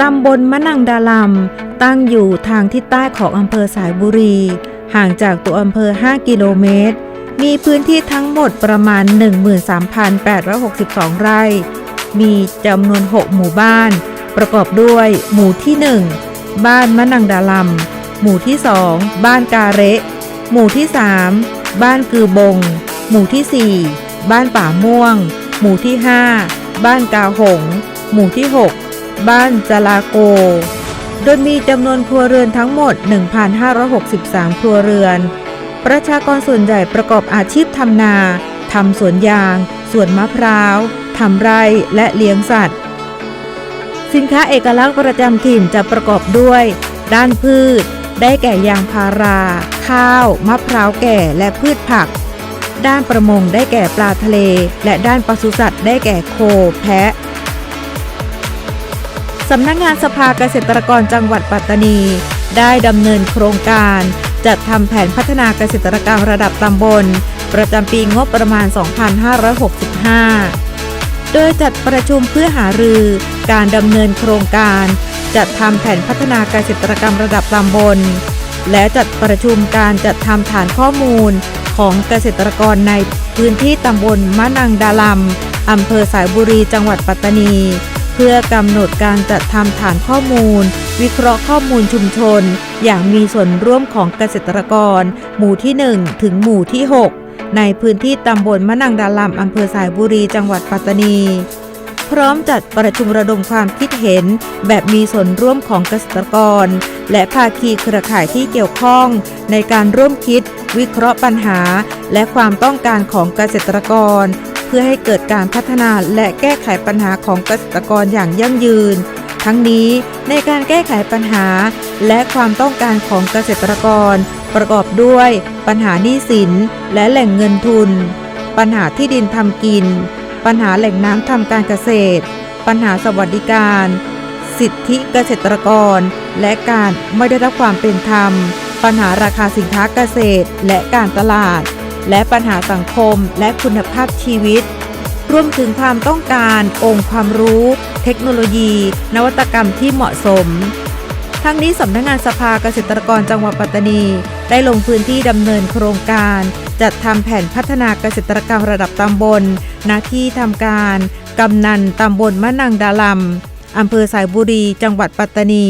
ตำบลมะนังดาลัมตั้งอยู่ทางทิศใต้ของอำเภอสายบุรี ห่างจากตัวอำเภอ 5 กิโลเมตร มีพื้นที่ทั้งหมดประมาณ 13,862 ไร่ มีจำนวน 6 หมู่บ้าน ประกอบด้วยหมู่ที่ 1 บ้านมะนังดาลัมหมู่ที่ 2 บ้านกาเระหมู่ที่ 3 บ้านกือบง หมู่ที่ 4 บ้านป่าม่วง หมู่ที่ 5 บ้านกาหง หมู่ที่ 6 บ้านจลาโก โดยมีจำนวนครัวเรือนทั้งหมด 1,563 ครัวเรือน ประชากรส่วนใหญ่ประกอบอาชีพทำนาทำสวนยาง สวนมะพร้าวทำไร่และเลี้ยงสัตว์ สินค้าเอกลักษณ์ประจำถิ่นจะประกอบด้วย ด้านพืช ได้แก่ยางพารา ข้าว มะพร้าวแก่และพืชผัก ด้านประมงได้แก่ปลาทะเล และด้านปศุสัตว์ได้แก่โค แพะ สำนักงานสภาเกษตรกรจังหวัดปัตตานี ได้ดำเนินโครงการ จัดทำแผนพัฒนาเกษตรกรรมระดับตำบล ประจำปีงบประมาณ 2565 โดยจัดประชุมเพื่อหารือการดำเนินโครงการ จัดทำแผนพัฒนาเกษตรกรรมระดับตำบล และจัดประชุมการจัดทำฐานข้อมูลของเกษตรกรในพื้นที่ตำบลมะนังดาลัมอำเภอสายบุรีจังหวัดปัตตานี เพื่อกำหนดการจัดทำฐานข้อมูล วิเคราะห์ข้อมูลชุมชน อย่างมีส่วนร่วมของเกษตรกร หมู่ที่ 1 ถึงหมู่ที่ 6 ในพื้นที่ตำบลมะนังดาลัมอำเภอสายบุรีจังหวัดปัตตานี พร้อมจัดประชุมระดมความคิดเห็น แบบมีส่วนร่วมของเกษตรกร และภาคีเครือข่ายที่เกี่ยวข้อง ในการร่วมคิด วิเคราะห์ปัญหา และความต้องการของเกษตรกร เพื่อให้เกิดการพัฒนาและแก้ไขปัญหาของเกษตรกรอย่างยั่งยืน ทั้งนี้ในการแก้ไขปัญหาและความต้องการของเกษตรกร ประกอบด้วยปัญหาหนี้สินและแหล่งเงินทุน ปัญหาที่ดินทำกิน ปัญหาแหล่งน้ำทำการเกษตร ปัญหาสวัสดิการ สิทธิเกษตรกร และการไม่ได้รับความเป็นธรรม ปัญหาราคาสินค้าเกษตรและการตลาด และปัญหาสังคมและคุณภาพชีวิต รวมถึงความต้องการ องค์ความรู้ เทคโนโลยี นวัตกรรมที่เหมาะสม ทั้งนี้สำนักงานสภาเกษตรกรจังหวัดปัตตานี ได้ลงพื้นที่ดำเนินโครงการ จัดทำแผนพัฒนาเกษตรกรรมระดับตำบลหน้าที่ทำการกำนันตำบลมะนังดาลัมอำเภอสายบุรี จังหวัดปัตตานี